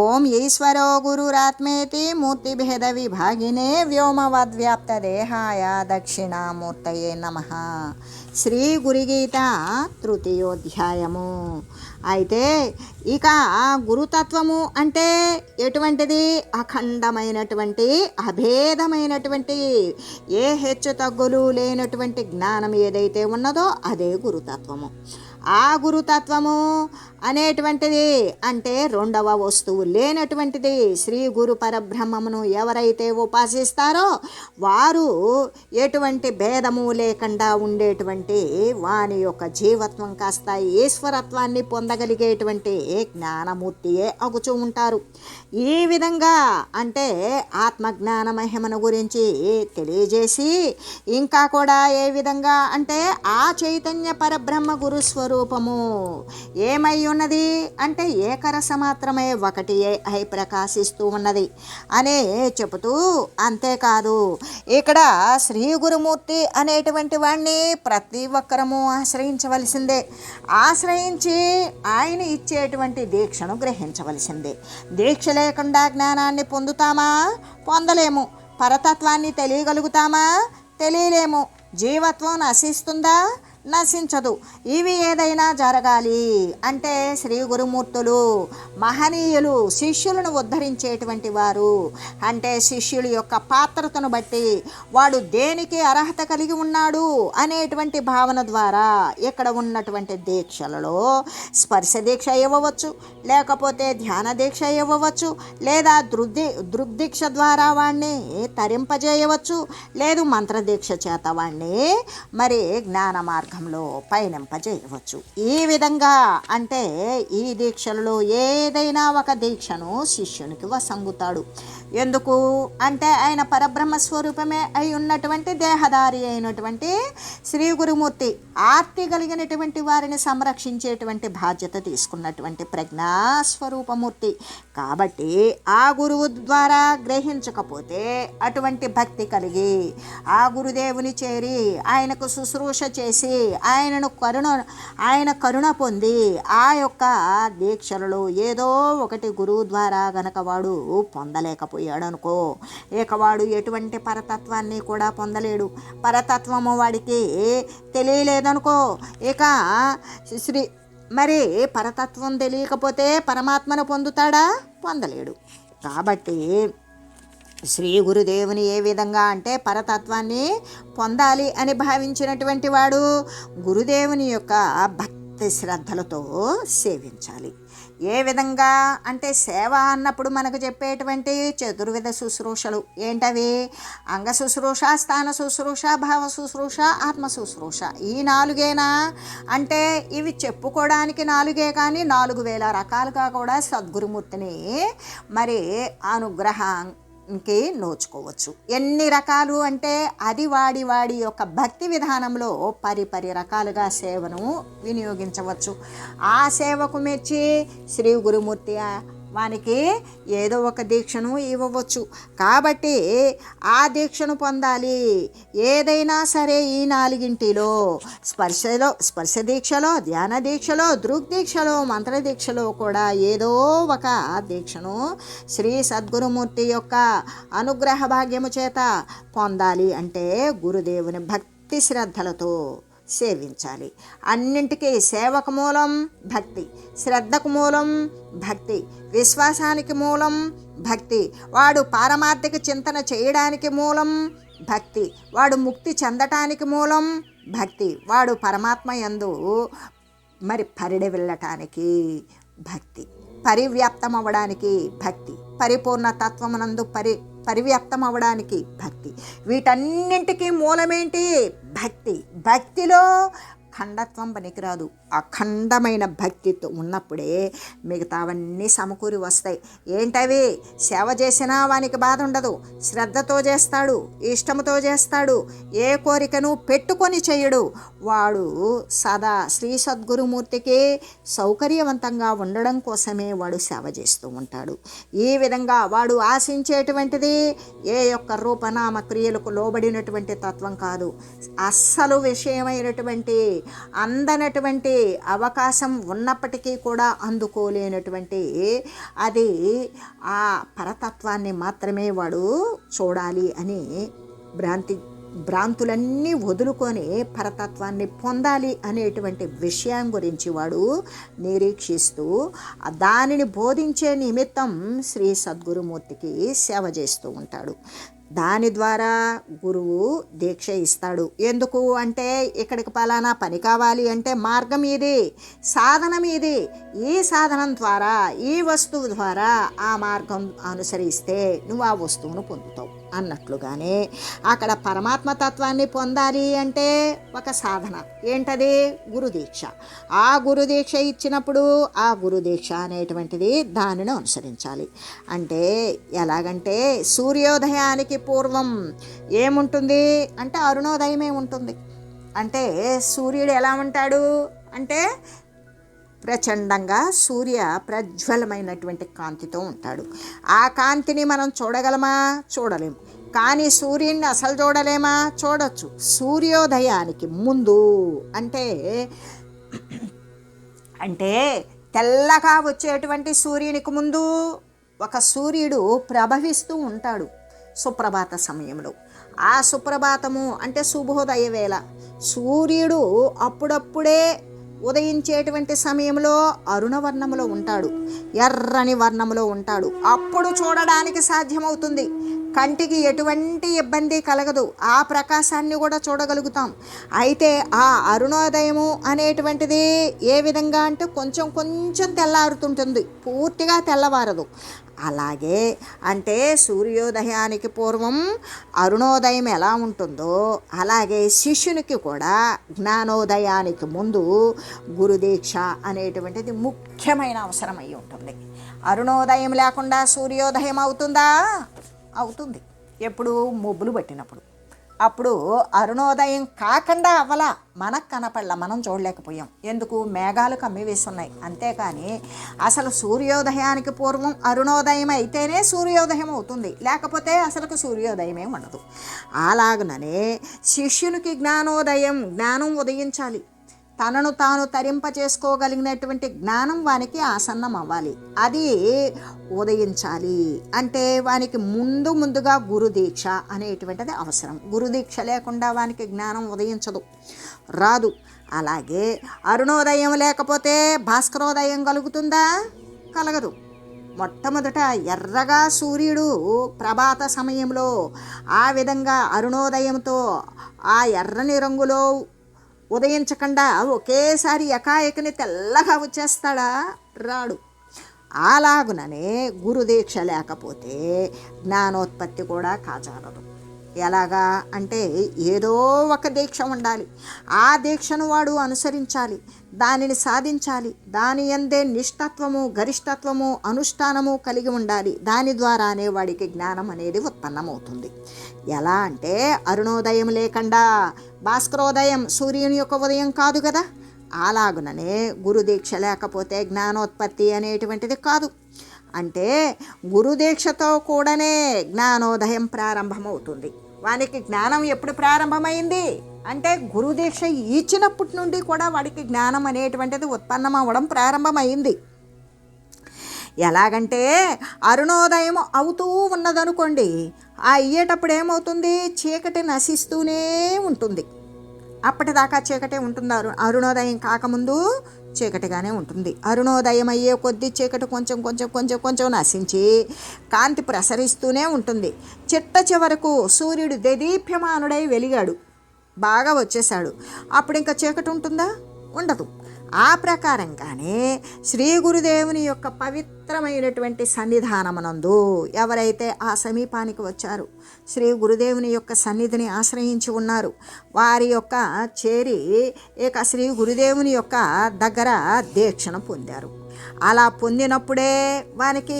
ఓం ఈశ్వరో గురురాత్మేతి మూర్తిభేద విభాగినే వ్యోమవద్వ్యాప్తదేహాయ దక్షిణామూర్తయే నమ. శ్రీ గురిగీత తృతీయోధ్యాయము. అయితే ఇక గురుతత్వము అంటే ఎటువంటిది? అఖండమైనటువంటి అభేదమైనటువంటి ఏ హెచ్చు తగ్గులు లేనటువంటి జ్ఞానం ఏదైతే ఉన్నదో అదే గురుతత్వము. ఆ గురుతత్వము అనేటువంటిది అంటే రెండవ వస్తువు లేనటువంటిది శ్రీ గురు పరబ్రహ్మమును ఎవరైతే ఉపాసిస్తారో వారు ఎటువంటి భేదము లేకుండా ఉండేటువంటి వాని యొక్క జీవత్వం కాస్త ఈశ్వరత్వాన్ని పొందగలిగేటువంటి జ్ఞానమూర్తియే అగుచూ ఉంటారు. ఈ విధంగా అంటే ఆత్మజ్ఞాన మహిమను గురించి తెలియజేసి ఇంకా కూడా ఏ విధంగా అంటే ఆ చైతన్య పరబ్రహ్మ గురు స్వరూపము ఏమై ఉన్నది? అంటే ఏకరస మాత్రమే ఒకటి అయి ప్రకాశిస్తూ ఉన్నది. అనే చెబుతూ అంతేకాదు. ఇక్కడ శ్రీ గురుమూర్తి అనేటువంటి వాణ్ణి ప్రతి ఒక్కరము ఆశ్రయించవలసిందే. ఆశ్రయించి ఆయన ఇచ్చేటువంటి దీక్షను గ్రహించవలసిందే. దీక్ష లేకుండా జ్ఞానాన్ని పొందుతామా? పొందలేము. పరతత్వాన్ని తెలియగలుగుతామా? తెలియలేము. జీవత్వం నశిస్తుందా? నశించదు. ఇవి ఏదైనా జరగాలి అంటే శ్రీ గురుమూర్తులు మహనీయులు శిష్యులను ఉద్ధరించేటువంటి వారు. అంటే శిష్యుల యొక్క పాత్రతను బట్టి వాడు దేనికి అర్హత కలిగి ఉన్నాడు అనేటువంటి భావన ద్వారా ఇక్కడ ఉన్నటువంటి దీక్షలలో స్పర్శ దీక్ష ఇవ్వవచ్చు లేకపోతే ధ్యాన దీక్ష ఇవ్వవచ్చు లేదా దృగ్ది దృగ్దీక్ష ద్వారా వాడిని తరింపజేయవచ్చు లేదు మంత్రదీక్ష చేత వాడిని మరి జ్ఞాన మార్గం మార్గంలో పయనింపజేయవచ్చు. ఈ విధంగా అంటే ఈ దీక్షలలో ఏదైనా ఒక దీక్షను శిష్యునికి వసంగుతాడు. ఎందుకు? అంటే ఆయన పరబ్రహ్మ స్వరూపమే అయి ఉన్నటువంటి దేహదారి అయినటువంటి శ్రీ గురుమూర్తి ఆర్తి కలిగినటువంటి వారిని సంరక్షించేటువంటి బాధ్యత తీసుకున్నటువంటి ప్రజ్ఞాస్వరూపమూర్తి. కాబట్టి ఆ గురువు ద్వారా గ్రహించకపోతే అటువంటి భక్తి కలిగి ఆ గురుదేవుని చేరి ఆయనకు శుశ్రూష చేసి ఆయనను కరుణ ఆయన కరుణ పొంది ఆ యొక్క దీక్షలలో ఏదో ఒకటి గురువు ద్వారా గనక వాడు పొందలేకపోయి అనుకో ఇక వాడు ఎటువంటి పరతత్వాన్ని కూడా పొందలేడు. పరతత్వము వాడికి తెలియలేదనుకో. ఇక శ్రీ మరి పరతత్వం తెలియకపోతే పరమాత్మను పొందుతాడా? పొందలేడు. కాబట్టి శ్రీ గురుదేవుని ఏ విధంగా అంటే పరతత్వాన్ని పొందాలి అని భావించినటువంటి వాడు గురుదేవుని యొక్క భక్తి శ్రద్ధలతో సేవించాలి. ఏ విధంగా అంటే సేవ అన్నప్పుడు మనకు చెప్పేటువంటి చతుర్విధ శుశ్రూషలు ఏంటవి? అంగ శుశ్రూష స్థాన శుశ్రూష భావ శుశ్రూష ఆత్మ శుశ్రూష. ఈ నాలుగేనా? అంటే ఇవి చెప్పుకోవడానికి నాలుగే కానీ నాలుగు వేల రకాలుగా కూడా సద్గురుమూర్తిని మరి అనుగ్రహం కి నోచుకోవచ్చు. ఎన్ని రకాలు అంటే అది వాడి వాడి యొక్క భక్తి విధానంలో పరి పరి రకాలుగా సేవను వినియోగించవచ్చు. ఆ సేవకు మెచ్చి శ్రీ గురుమూర్తి వానికి ఏదో ఒక దీక్షను ఇవ్వవచ్చు. కాబట్టి ఆ దీక్షను పొందాలి. ఏదైనా సరే ఈ నాలుగింటిలో స్పర్శలో స్పర్శ దీక్షలో ధ్యాన దీక్షలో దృగ్దీక్షలో మంత్ర దీక్షలో కూడా ఏదో ఒక దీక్షను శ్రీ సద్గురుమూర్తి యొక్క అనుగ్రహ భాగ్యము చేత పొందాలి అంటే గురుదేవుని భక్తి శ్రద్ధలతో. సేవించాలి. అన్నింటికీ సేవకు మూలం భక్తి శ్రద్ధకు మూలం భక్తి విశ్వాసానికి మూలం భక్తి వాడు పారమార్థిక చింతన చేయడానికి మూలం భక్తి వాడు ముక్తి చెందటానికి మూలం భక్తి వాడు పరమాత్మ యందు మరి పరిడి వెళ్ళటానికి భక్తి పరివ్యాప్తం అవ్వడానికి భక్తి. పరిపూర్ణ తత్వమునందు పరి పరివ్యక్తం అవ్వడానికి భక్తి. వీటన్నింటికీ మూలమేంటి? భక్తి. భక్తిలో ఖండత్వం పనికిరాదు అఖండమైన భక్తితో ఉన్నప్పుడే మిగతావన్నీ సమకూరి వస్తాయి. ఏంటవి? సేవ చేసినా వానికి బాధ ఉండదు. శ్రద్ధతో చేస్తాడు. ఇష్టంతో చేస్తాడు. ఏ కోరికను పెట్టుకొని చేయడు. వాడు సదా శ్రీ సద్గురుమూర్తికి సౌకర్యవంతంగా ఉండడం కోసమే వాడు సేవ చేస్తూ ఉంటాడు. ఈ విధంగా వాడు ఆశించేటువంటిది ఏ యొక్క రూపనామ క్రియలకు లోబడినటువంటి తత్వం కాదు. అస్సలు విషయమైనటువంటి అందనటువంటి అవకాశం ఉన్నప్పటికీ కూడా అందుకోలేనటువంటి అది ఆ పరతత్వాన్ని మాత్రమే వాడు చూడాలి అని భ్రాంతి భ్రాంతులన్నీ వదులుకొని పరతత్వాన్ని పొందాలి అనేటువంటి విషయం గురించి వాడు నిరీక్షిస్తూ దానిని బోధించే నిమిత్తం శ్రీ సద్గురుమూర్తికి సేవ చేస్తూ ఉంటాడు. దాని ద్వారా గురువు దీక్ష ఇస్తాడు. ఎందుకు అంటే ఇక్కడికి పలానా పని కావాలి అంటే మార్గం ఇది సాధనం ఇది. ఈ సాధనం ద్వారా ఈ వస్తువు ద్వారా ఆ మార్గం అనుసరిస్తే నువ్వు ఆ వస్తువును పొందుతావు. అన్నట్లుగానే అక్కడ పరమాత్మ తత్వాన్ని పొందాలి అంటే ఒక సాధన. ఏంటది? గురుదీక్ష. ఆ గురుదీక్ష ఇచ్చినప్పుడు ఆ గురుదీక్ష అనేటువంటిది దానిని అనుసరించాలి. అంటే ఎలాగంటే సూర్యోదయానికి పూర్వం ఏముంటుంది? అంటే అరుణోదయమే ఉంటుంది. అంటే సూర్యుడు ఎలా ఉంటాడు? అంటే ప్రచండంగా సూర్య ప్రజ్వలమైనటువంటి కాంతితో ఉంటాడు. ఆ కాంతిని మనం చూడగలమా? చూడలేము కానీ సూర్యుడిని అసలు చూడలేమా? చూడొచ్చు. సూర్యోదయానికి ముందు అంటే అంటే తెల్లగా వచ్చేటువంటి సూర్యునికి ముందు ఒక సూర్యుడు ప్రభవిస్తూ ఉంటాడు సుప్రభాత సమయంలో. ఆ సుప్రభాతము అంటే శుభోదయ వేళ. సూర్యుడు అప్పుడప్పుడే ఉదయించేటువంటి సమయంలో అరుణవర్ణములో ఉంటాడు. ఎర్రని వర్ణములో ఉంటాడు. అప్పుడు చూడడానికి సాధ్యమవుతుంది. కంటికి ఎటువంటి ఇబ్బంది కలగదు. ఆ ప్రకాశాన్ని కూడా చూడగలుగుతాం. అయితే ఆ అరుణోదయము అనేటువంటిది ఏ విధంగా అంటే కొంచెం కొంచెం తెల్లారుతుంటుంది. పూర్తిగా తెల్లవారదు. అలాగే అంటే సూర్యోదయానికి పూర్వం అరుణోదయం ఎలా ఉంటుందో అలాగే శిష్యునికి కూడా జ్ఞానోదయానికి ముందు గురుదీక్ష అనేటువంటిది ముఖ్యమైన అవసరం అయి ఉంటుంది. అరుణోదయం లేకుండా సూర్యోదయం అవుతుందా? అవుతుంది. ఎప్పుడు మొబ్బులు పట్టినప్పుడు. అప్పుడు అరుణోదయం కాకుండా అవ్వలా. మనకు కనపడలా. మనం చూడలేకపోయాం. ఎందుకు? మేఘాలు కమ్మి వేస్తున్నాయి. అంతేకాని అసలు సూర్యోదయానికి పూర్వం అరుణోదయం అయితేనే సూర్యోదయం అవుతుంది. లేకపోతే అసలుకు సూర్యోదయమే ఉండదు. అలాగననే శిష్యునికి జ్ఞానోదయం జ్ఞానం ఉదయించాలి. తనను తాను తరింప చేసుకోగలిగినటువంటి జ్ఞానం వానికి ఆసన్నం అవ్వాలి అది ఉదయించాలి. అంటే వానికి ముందు ముందుగా గురుదీక్ష అనేటువంటిది అవసరం. గురుదీక్ష లేకుండా వానికి జ్ఞానం ఉదయించదు. రాదు. అలాగే అరుణోదయం లేకపోతే భాస్కరోదయం కలుగుతుందా? కలగదు. మొట్టమొదట ఎర్రగా సూర్యుడు ప్రభాత సమయంలో ఆ విధంగా అరుణోదయంతో ఆ ఎర్రని రంగులో ఉదయించకుండా ఒకేసారి ఎకాయకని తెల్లగా వచ్చేస్తాడా? రాడు. అలాగుననే గురుదీక్ష లేకపోతే జ్ఞానోత్పత్తి కూడా కాచారదు ఎలాగా అంటే ఏదో ఒక దీక్ష ఉండాలి. ఆ దీక్షను వాడు అనుసరించాలి దానిని సాధించాలి దాని అందే నిష్ఠత్వము గరిష్టత్వము అనుష్ఠానము కలిగి ఉండాలి. దాని ద్వారానే వాడికి జ్ఞానం అనేది ఉత్పన్నమవుతుంది. ఎలా అంటే అరుణోదయం లేకుండా భాస్కరోదయం సూర్యుని యొక్క ఉదయం కాదు కదా? అలాగుననే గురుదీక్ష లేకపోతే జ్ఞానోత్పత్తి అనేటువంటిది కాదు. అంటే గురుదీక్షతో కూడానే జ్ఞానోదయం ప్రారంభమవుతుంది. వానికి జ్ఞానం ఎప్పుడు ప్రారంభమైంది? అంటే గురుదీక్ష ఇచ్చినప్పటి నుండి కూడా వాడికి జ్ఞానం అనేటువంటిది ఉత్పన్నం అవ్వడం ప్రారంభమైంది. ఎలాగంటే అరుణోదయం అవుతూ ఉన్నదనుకోండి ఆ అయ్యేటప్పుడు ఏమవుతుంది? చీకటి నశిస్తూనే ఉంటుంది. అప్పటిదాకా చీకటే ఉంటుంది? అరు అరుణోదయం కాకముందు చీకటిగానే ఉంటుంది. అరుణోదయం అయ్యే కొద్దీ చీకటి కొంచెం కొంచెం కొంచెం కొంచెం నశించి కాంతి ప్రసరిస్తూనే ఉంటుంది. చిట్ట చివరకు సూర్యుడు దేదీప్యమానుడై వెలిగాడు. బాగా వచ్చేసాడు అప్పుడు ఇంకా చీకటి ఉంటుందా? ఉండదు. ఆ ప్రకారంగానే శ్రీ గురుదేవుని యొక్క పవిత్రమైనటువంటి సన్నిధానమునందు ఎవరైతే ఆ సమీపానికి వచ్చారు శ్రీ గురుదేవుని యొక్క సన్నిధిని ఆశ్రయించి ఉన్నారు. వారి యొక్క చేరి ఇక శ్రీ గురుదేవుని యొక్క దగ్గర దీక్షను పొందారు. అలా పొందినప్పుడే వానికి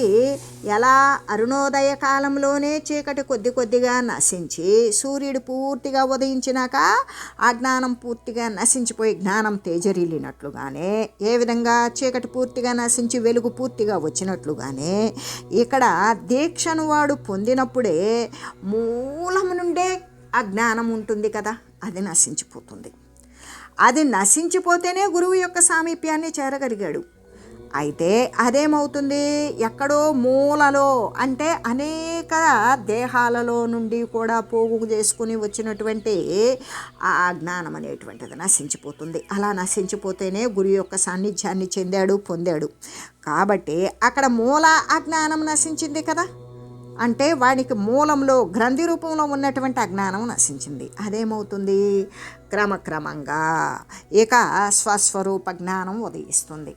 ఎలా అరుణోదయ కాలంలోనే చీకటి కొద్ది కొద్దిగా నశించి సూర్యుడు పూర్తిగా ఉదయించినాక ఆ జ్ఞానం పూర్తిగా నశించిపోయి జ్ఞానం తేజరిల్లినట్లుగానే ఏ విధంగా చీకటి పూర్తిగా నశించి వెలుగు పూర్తిగా వచ్చినట్లుగానే ఇక్కడ దీక్షను వాడు పొందినప్పుడే మూలం నుండే ఆ జ్ఞానం ఉంటుంది కదా అది నశించిపోతుంది. అది నశించిపోతేనే గురువు యొక్క సామీప్యాన్ని చేరగలిగాడు. అయితే అదేమవుతుంది? ఎక్కడో మూలలో అంటే అనేక దేహాలలో నుండి కూడా పోగు చేసుకుని వచ్చినటువంటి ఆ జ్ఞానం అనేటువంటిది నశించిపోతుంది. అలా నశించిపోతేనే గురు యొక్క సాన్నిధ్యాన్ని చెందాడు పొందాడు. కాబట్టి అక్కడ మూల అజ్ఞానం నశించింది కదా? అంటే వాడికి మూలంలో గ్రంథి రూపంలో ఉన్నటువంటి అజ్ఞానం నశించింది. అదేమవుతుంది? క్రమక్రమంగా ఇక స్వస్వరూప జ్ఞానం ఉదయిస్తుంది.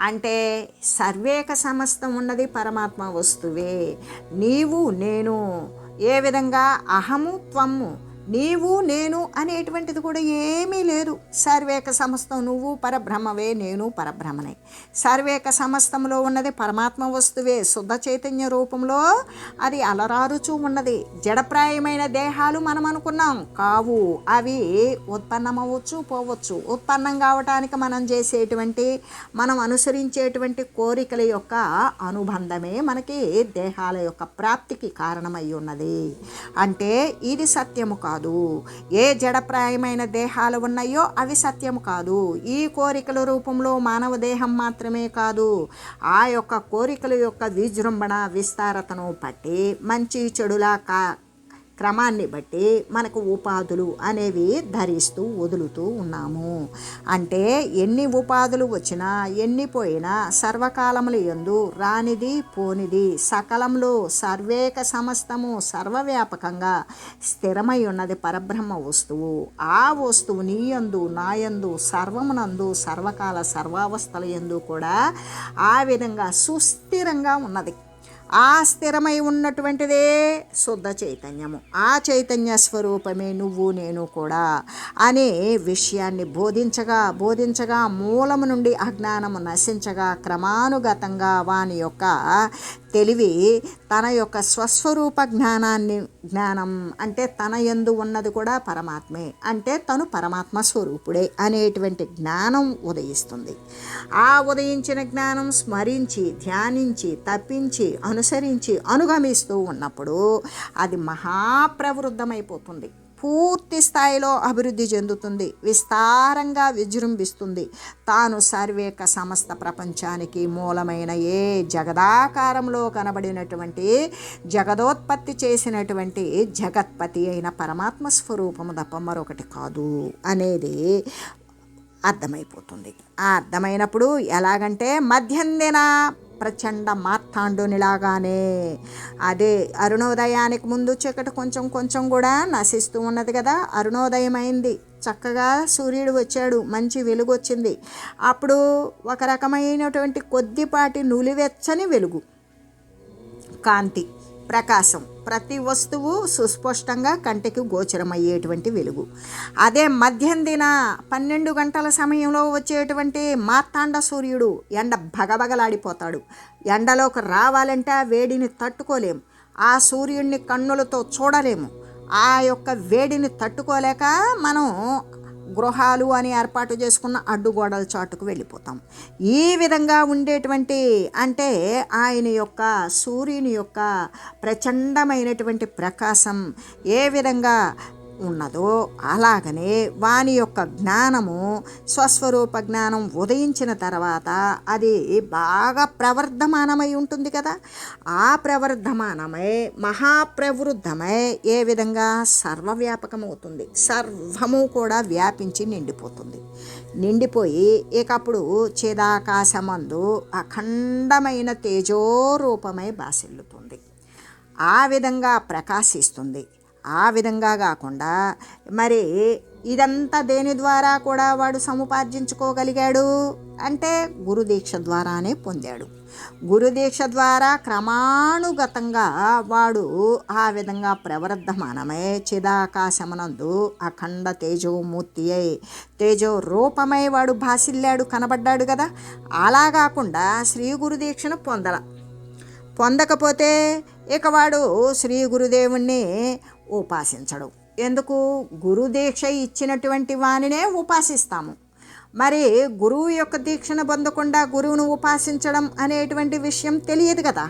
అంటే సర్వేక సమస్తం ఉన్నది పరమాత్మ వస్తువే. నీవు నేను ఏ విధంగా అహము త్వము నీవు నేను అనేటువంటిది కూడా ఏమీ లేదు. సర్వేక సమస్తం నువ్వు పరబ్రహ్మవే నేను పరబ్రహ్మనే. సర్వేక సమస్తంలో ఉన్నది పరమాత్మ వస్తువే శుద్ధ చైతన్య రూపంలో అది అలరారుచూ ఉన్నది. జడప్రాయమైన దేహాలు మనం అనుకున్నాం. కావు అవి ఉత్పన్నమవచ్చు పోవచ్చు. ఉత్పన్నం కావటానికి మనం చేసేటువంటి మనం అనుసరించేటువంటి కోరికల యొక్క అనుబంధమే మనకి దేహాల యొక్క ప్రాప్తికి కారణమై ఉన్నది. అంటే ఇది సత్యము కాదు. ఏ జడప్రాయమైన దేహాలు ఉన్నాయో అవి సత్యము కాదు. ఈ కోరికల రూపంలో మానవ దేహం మాత్రమే కాదు. ఆ యొక్క కోరికల యొక్క విజృంభణ విస్తారతను పట్టి మంచి చెడులా కా క్రమాన్ని బట్టి మనకు ఉపాధులు అనేవి ధరిస్తూ వదులుతూ ఉన్నాము. అంటే ఎన్ని ఉపాధులు వచ్చినా ఎన్ని పోయినా సర్వకాలములు ఎందు రానిది పోనిది సకలంలో సర్వేక సమస్తము సర్వవ్యాపకంగా స్థిరమై ఉన్నది పరబ్రహ్మ వస్తువు. ఆ వస్తువు నీయందు నాయందు సర్వమునందు సర్వకాల సర్వావస్థల ఎందు కూడా ఆ విధంగా సుస్థిరంగా ఉన్నది. ఆ స్థిరమై ఉన్నటువంటిదే శుద్ధ చైతన్యము. ఆ చైతన్య స్వరూపమే నువ్వు నేను కూడా అనే విషయాన్ని బోధించగా బోధించగా మూలము నుండి అజ్ఞానము నశించగా క్రమానుగతంగా వాని యొక్క తెలివి తన యొక్క స్వస్వరూప జ్ఞానాన్ని జ్ఞానం అంటే తన ఎందు ఉన్నది కూడా పరమాత్మే. అంటే తను పరమాత్మ స్వరూపుడే అనేటువంటి జ్ఞానం ఉదయిస్తుంది. ఆ ఉదయించిన జ్ఞానం స్మరించి ధ్యానించి తప్పించి అనుసరించి అనుగమిస్తూ ఉన్నప్పుడు అది మహాప్రవృద్ధమైపోతుంది. పూర్తి స్థాయిలో అభివృద్ధి చెందుతుంది విస్తారంగా విజృంభిస్తుంది. తాను సర్వేక సమస్త ప్రపంచానికి మూలమైన ఏ జగదాకారంలో కనబడినటువంటి జగదోత్పత్తి చేసినటువంటి జగత్పతి అయిన పరమాత్మ స్వరూపము తప్ప మరొకటి కాదు అనేది అర్థమైపోతుంది. ఆ అర్థమైనప్పుడు ఎలాగంటే మధ్యందిన ప్రచండ మార్తాండునిలాగానే. అదే అరుణోదయానికి ముందు చీకటి కొంచెం కొంచెం కూడా నశిస్తూ ఉన్నది కదా అరుణోదయం అయింది చక్కగా సూర్యుడు వచ్చాడు మంచి వెలుగు వచ్చింది అప్పుడు ఒక రకమైనటువంటి కొద్దిపాటి నులివెచ్చని వెలుగు. కాంతి. ప్రకాశం. ప్రతి వస్తువు సుస్పష్టంగా కంటికి గోచరమయ్యేటువంటి వెలుగు. అదే మధ్యం దిన పన్నెండు గంటల సమయంలో వచ్చేటువంటి మార్తాండ సూర్యుడు ఎండ భగభగలాడిపోతాడు. ఎండలోకి రావాలంటే ఆ వేడిని తట్టుకోలేము ఆ సూర్యుడిని కన్నులతో చూడలేము. ఆ యొక్క వేడిని తట్టుకోలేక మనం గృహాలు అని ఏర్పాటు చేసుకున్న అడ్డుగోడల చాటుకు వెళ్ళిపోతాం. ఈ విధంగా ఉండేటువంటి అంటే ఆయన యొక్క సూర్యుని యొక్క ప్రచండమైనటువంటి ప్రకాశం ఏ విధంగా ఉన్నదో అలాగనే వాని యొక్క జ్ఞానము స్వస్వరూప జ్ఞానం ఉదయించిన తర్వాత అది బాగా ప్రవర్ధమానమై ఉంటుంది కదా. ఆ ప్రవర్ధమానమై మహాప్రవృద్ధమై ఏ విధంగా సర్వవ్యాపకమవుతుంది. సర్వము కూడా వ్యాపించి నిండిపోతుంది. నిండిపోయి ఇకప్పుడు చేదాకాశమందు అఖండమైన తేజోరూపమై బాసిల్లుతుంది. ఆ విధంగా ప్రకాశిస్తుంది. ఆ విధంగా కాకుండా మరి ఇదంతా దేని ద్వారా కూడా వాడు సముపార్జించుకోగలిగాడు? అంటే గురుదీక్ష ద్వారానే పొందాడు. గురుదీక్ష ద్వారా క్రమానుగతంగా వాడు ఆ విధంగా ప్రవర్ధమానమై చిదాకాశమనందు అఖండ తేజోమూర్తి అయి తేజో రూపమై వాడు భాసిల్లాడు కనబడ్డాడు కదా? అలా కాకుండా శ్రీ గురుదీక్షను పొందల. పొందకపోతే ఇక వాడు శ్రీ గురుదేవుణ్ణి ఉపాసించడు. ఎందుకు? గురుదీక్ష ఇచ్చినటువంటి వానినే ఉపాసిస్తాము. మరి గురువు యొక్క దీక్షను పొందకుండా గురువును ఉపాసించడం అనేటువంటి విషయం తెలియదు కదా.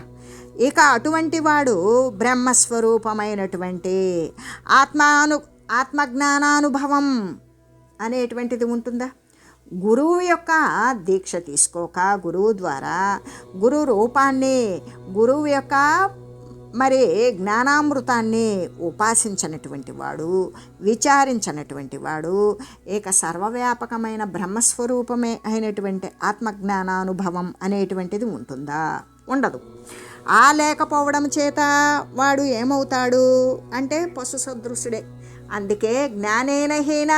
ఇక అటువంటి వాడు బ్రహ్మస్వరూపమైనటువంటి ఆత్మాను ఆత్మజ్ఞానానుభవం అనేటువంటిది ఉంటుందా? గురువు యొక్క దీక్ష తీసుకోక గురువు ద్వారా గురు రూపాన్ని గురువు యొక్క మరి జ్ఞానామృతాన్ని ఉపాసించినటువంటి వాడు విచారించినటువంటి వాడు ఏక సర్వవ్యాపకమైన బ్రహ్మస్వరూపమే అయినటువంటి ఆత్మజ్ఞానానుభవం అనేటువంటిది ఉంటుందా? ఉండదు. ఆ లేకపోవడం చేత వాడు ఏమవుతాడు అంటే పశు సదృశుడే. అందుకే జ్ఞానేన హీన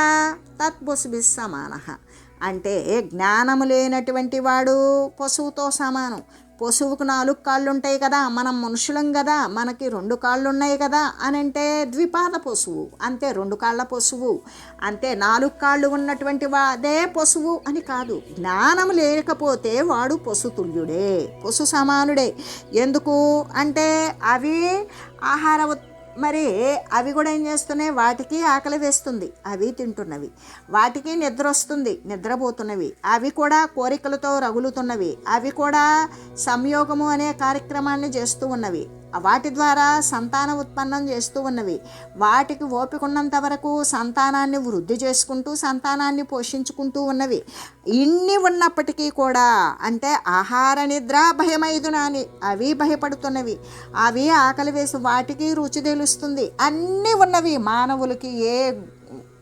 తత్పశుభి సమాన. అంటే జ్ఞానము లేనటువంటి వాడు పశువుతో సమానం. పశువుకు నాలుగు కాళ్ళు ఉంటాయి కదా మనం మనుషులం కదా మనకి రెండు కాళ్ళు ఉన్నాయి కదా అని అంటే ద్విపాద పశువు అంతే రెండు కాళ్ళ పశువు అంతే నాలుగు కాళ్ళు ఉన్నటువంటి వాదే పశువు అని కాదు. జ్ఞానం లేకపోతే వాడు పశుతుల్యుడే పశు సమానుడే. ఎందుకు అంటే అవి ఆహార మరి అవి కూడా ఏం చేస్తున్నాయి? వాటికి ఆకలి వేస్తుంది. అవి తింటున్నవి. వాటికి నిద్ర వస్తుంది నిద్రపోతున్నవి. అవి కూడా కోరికలతో రగులుతున్నవి. అవి కూడా సంయోగము అనే కార్యక్రమాన్ని చేస్తూ ఉన్నవి. వాటి ద్వారా సంతాన ఉత్పన్నం చేస్తూ ఉన్నవి. వాటికి ఓపికన్నంత వరకు సంతానాన్ని వృద్ధి చేసుకుంటూ సంతానాన్ని పోషించుకుంటూ ఉన్నవి. ఇన్ని ఉన్నప్పటికీ కూడా అంటే ఆహార నిద్ర భయమైదునాని అవి భయపడుతున్నవి. అవి ఆకలి వేసి వాటికి రుచి తెలుస్తుంది. అన్నీ ఉన్నవి మానవులకి ఏ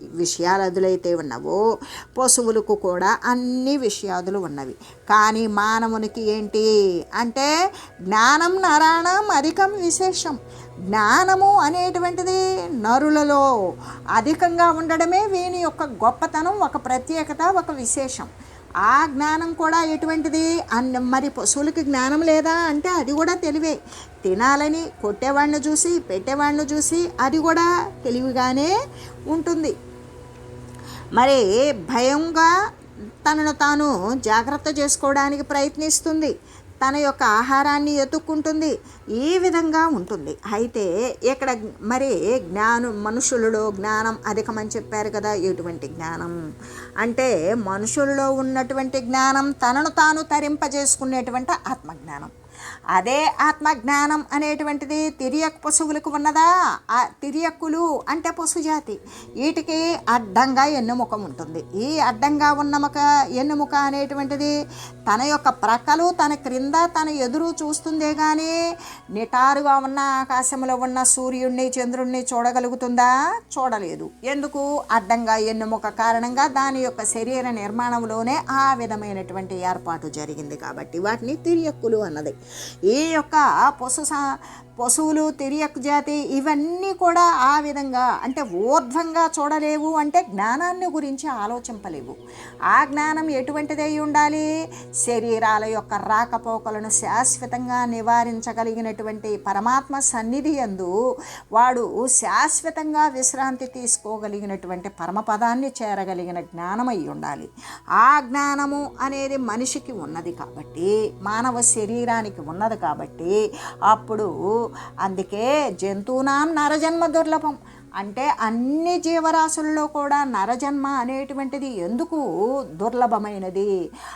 విషయాలదులైతే ఉన్నవో పశువులకు కూడా అన్ని విషయాదులు ఉన్నవి. కానీ మానవునికి ఏంటి అంటే జ్ఞానం నరాణం అధికం విశేషం. జ్ఞానము అనేటువంటిది నరులలో అధికంగా ఉండడమే వీని యొక్క గొప్పతనం ఒక ప్రత్యేకత ఒక విశేషం. ఆ జ్ఞానం కూడా ఎటువంటిది? అన్న మరి పశువులకి జ్ఞానం లేదా అంటే అది కూడా తెలివే. తినాలని కొట్టేవాడిని చూసి పెట్టేవాడిని చూసి అది కూడా తెలివిగానే ఉంటుంది. మరి భయంగా తనను తాను జాగ్రత్త చేసుకోవడానికి ప్రయత్నిస్తుంది. తన యొక్క ఆహారాన్ని ఎతుక్కుంటుంది ఈ విధంగా ఉంటుంది. అయితే ఇక్కడ మరి జ్ఞానం మనుషులలో జ్ఞానం అధికమని చెప్పారు కదా ఎటువంటి జ్ఞానం? అంటే మనుషులలో ఉన్నటువంటి జ్ఞానం తనను తాను తరింపజేసుకునేటువంటి ఆత్మజ్ఞానం. అదే ఆత్మజ్ఞానం అనేటువంటిది తిరియక్ పశువులకు ఉన్నదా? ఆ తిరియక్కులు అంటే పశుజాతి. వీటికి అడ్డంగా ఎన్నుముఖం ఉంటుంది. ఈ అడ్డంగా ఉన్నముఖ ఎన్నుముఖ అనేటువంటిది తన యొక్క ప్రక్కలు తన క్రింద తన ఎదురు చూస్తుందే కానీ నిటారుగా ఉన్న ఆకాశంలో ఉన్న సూర్యుడిని చంద్రుడిని చూడగలుగుతుందా? చూడలేదు. ఎందుకు? అడ్డంగా ఎన్నుముఖ కారణంగా దాని యొక్క శరీర నిర్మాణంలోనే ఆ విధమైనటువంటి ఏర్పాటు జరిగింది కాబట్టి వాటిని తిరియక్కులు అన్నది. ఈ యొక్క పశు సా- పశువులు తిరియక్ జాతి ఇవన్నీ కూడా ఆ విధంగా అంటే ఊర్ధ్వంగా చూడలేవు అంటే జ్ఞానాన్ని గురించి ఆలోచింపలేవు. ఆ జ్ఞానం ఎటువంటిదై ఉండాలి? శరీరాల యొక్క రాకపోకలను శాశ్వతంగా నివారించగలిగినటువంటి పరమాత్మ సన్నిధి యందు వాడు శాశ్వతంగా విశ్రాంతి తీసుకోగలిగినటువంటి పరమపదాన్ని చేరగలిగిన జ్ఞానం అయి ఉండాలి. ఆ జ్ఞానము అనేది మనిషికి ఉన్నది కాబట్టి మానవ శరీరానికి ఉన్నది కాబట్టి అప్పుడు అందుకే జంతువునాం నరజన్మ దుర్లభం. అంటే అన్ని జీవరాశుల్లో కూడా నరజన్మ అనేటువంటిది ఎందుకు దుర్లభమైనది?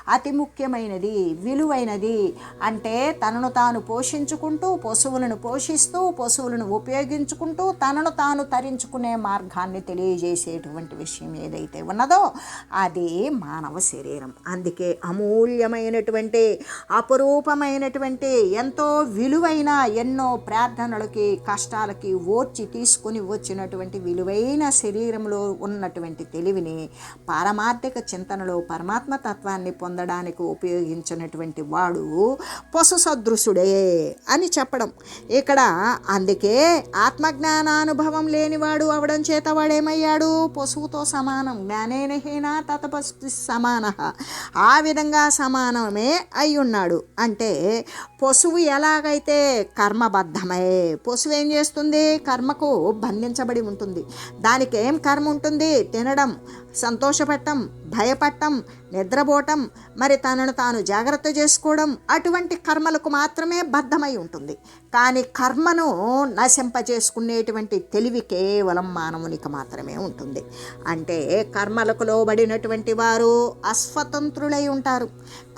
అతి ముఖ్యమైనది విలువైనది అంటే తనను తాను పోషించుకుంటూ పశువులను పోషిస్తూ పశువులను ఉపయోగించుకుంటూ తనను తాను తరించుకునే మార్గాన్ని తెలియజేసేటువంటి విషయం ఏదైతే ఉన్నదో అది మానవ శరీరం. అందుకే అమూల్యమైనటువంటి అపురూపమైనటువంటి ఎంతో విలువైన ఎన్నో ప్రార్థనలకి కష్టాలకి ఓర్చి తీసుకుని వచ్చినటువంటి ఉన్నటువంటి విలువైన శరీరంలో ఉన్నటువంటి తెలివిని పారమార్థిక చింతనలో పరమాత్మ తత్వాన్ని పొందడానికి ఉపయోగించినటువంటి వాడు పశు సదృశుడే అని చెప్పడం. ఇక్కడ అందుకే ఆత్మజ్ఞానానుభవం లేనివాడు అవడం చేత వాడేమయ్యాడు? పశువుతో సమానం జ్ఞానేనహీన తతపస్తి సమాన. ఆ విధంగా సమానమే అయి ఉన్నాడు అంటే పశువు ఎలాగైతే కర్మబద్ధమే పశువు ఏం చేస్తుంది? కర్మకు బంధించబడి ఉంటుంది. దానికి ఏం కర్మ ఉంటుంది? తినడం. సంతోషపడటం భయపడటం నిద్రపోవటం మరి తనను తాను జాగ్రత్త చేసుకోవడం అటువంటి కర్మలకు మాత్రమే బద్ధమై ఉంటుంది. కానీ కర్మను నశింపజేసుకునేటువంటి తెలివి కేవలం మానవునికి మాత్రమే ఉంటుంది. అంటే కర్మలకు లోబడినటువంటి వారు అస్వతంత్రులై ఉంటారు.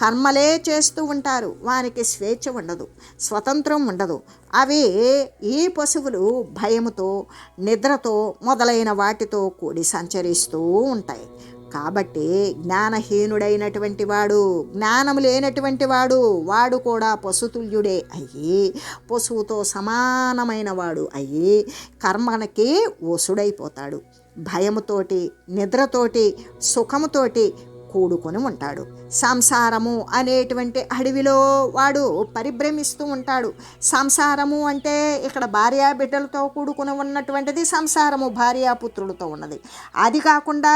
కర్మలే చేస్తూ ఉంటారు. వారికి స్వేచ్ఛ ఉండదు స్వతంత్రం ఉండదు. అవి ఈ పశువులు భయముతో నిద్రతో మొదలైన వాటితో కూడి సంచరిస్తూ ఉంటాయి. ఉంటాయి. కాబట్టి జ్ఞానహీనుడైనటువంటి వాడు జ్ఞానం లేనటువంటి వాడు వాడు కూడా పశుతుల్యుడే అయ్యి పశువుతో సమానమైన వాడు అయ్యి కర్మకి వసుడైపోతాడు భయముతోటి నిద్రతోటి సుఖముతోటి కూడుకొని ఉంటాడు. సంసారము అనేటువంటి అడవిలో వాడు పరిభ్రమిస్తూ ఉంటాడు. సంసారము అంటే ఇక్కడ భార్యా బిడ్డలతో కూడుకుని ఉన్నటువంటిది సంసారము భార్యాపుత్రులతో ఉన్నది. అది కాకుండా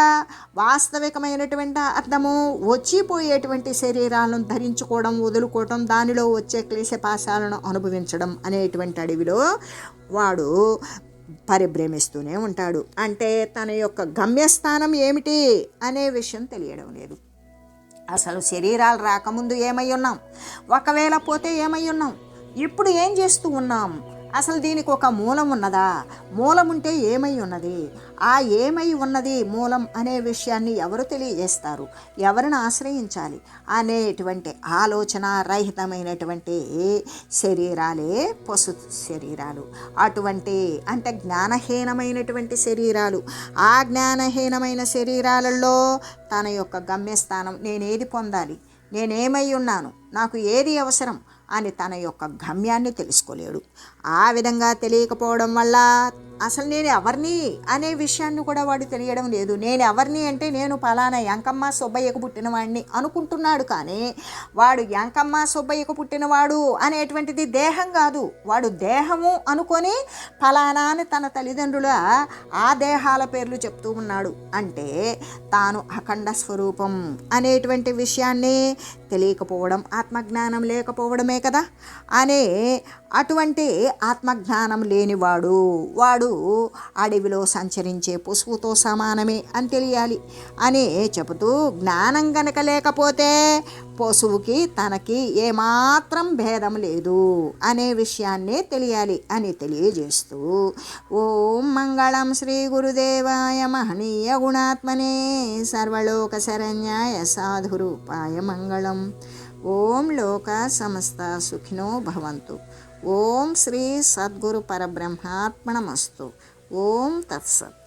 వాస్తవికమైనటువంటి అర్థము వచ్చిపోయేటువంటి శరీరాలను ధరించుకోవడం వదులుకోవడం దానిలో వచ్చే క్లేశపాశాలను అనుభవించడం అనేటువంటి అడవిలో వాడు పరిభ్రమిస్తూనే ఉంటాడు. అంటే తన యొక్క గమ్యస్థానం ఏమిటి అనే విషయం తెలియడం లేదు. అసలు శరీరాలు రాకముందు ఏమై ఉన్నాం? ఒకవేళ పోతే ఏమై ఉన్నాం? ఇప్పుడు ఏం చేస్తూ ఉన్నాం? అసలు దీనికి ఒక మూలం ఉన్నదా? మూలం ఉంటే ఏమై ఉన్నది? ఆ ఏమై ఉన్నది మూలం అనే విషయాన్ని ఎవరు తెలియజేస్తారు? ఎవరిని ఆశ్రయించాలి? అనేటువంటి ఆలోచన రహితమైనటువంటి శరీరాలే పశు శరీరాలు. అటువంటి అంటే జ్ఞానహీనమైనటువంటి శరీరాలు. ఆ జ్ఞానహీనమైన శరీరాలలో తన యొక్క గమ్యస్థానం నేనేది పొందాలి? నేనేమై ఉన్నాను? నాకు ఏది అవసరం? అని తన యొక్క గమ్యాన్ని తెలుసుకోలేడు. ఆ విధంగా తెలియకపోవడం వల్ల అసలు నేను ఎవరిని అనే విషయాన్ని కూడా వాడు తెలియడం లేదు. నేను ఎవరిని అంటే నేను పలానా యంకమ్మ సుబ్బయ్యకు పుట్టినవాడిని అనుకుంటున్నాడు కానీ వాడు యంకమ్మ సుబ్బయ్యకు పుట్టినవాడు అనేటువంటిది దేహం కాదు. వాడు దేహము అనుకొని ఫలానా అని తన తల్లిదండ్రుల ఆ దేహాల పేర్లు చెప్తూ ఉన్నాడు. అంటే తాను అఖండ స్వరూపం అనేటువంటి విషయాన్ని తెలియకపోవడం ఆత్మజ్ఞానం లేకపోవడమే కదా. అనే అటువంటి ఆత్మజ్ఞానం లేనివాడు. వాడు అడవిలో సంచరించే పశువుతో సమానమే అని తెలియాలి. అని చెబుతూ జ్ఞానం గనక లేకపోతే పశువుకి తనకి ఏమాత్రం భేదం లేదు అనే విషయాన్నే తెలియాలి అని తెలియజేస్తూ ఓం మంగళం శ్రీ గురుదేవాయ మహనీయ గుణాత్మనే సర్వలోక శరణ్యాయ సాధురూపాయ మంగళం. ఓం లోక సమస్త సుఖినో భవంతు. ఓం శ్రీ సద్గురు పరబ్రహ్మాత్మనమస్తు ఓం తత్సత్.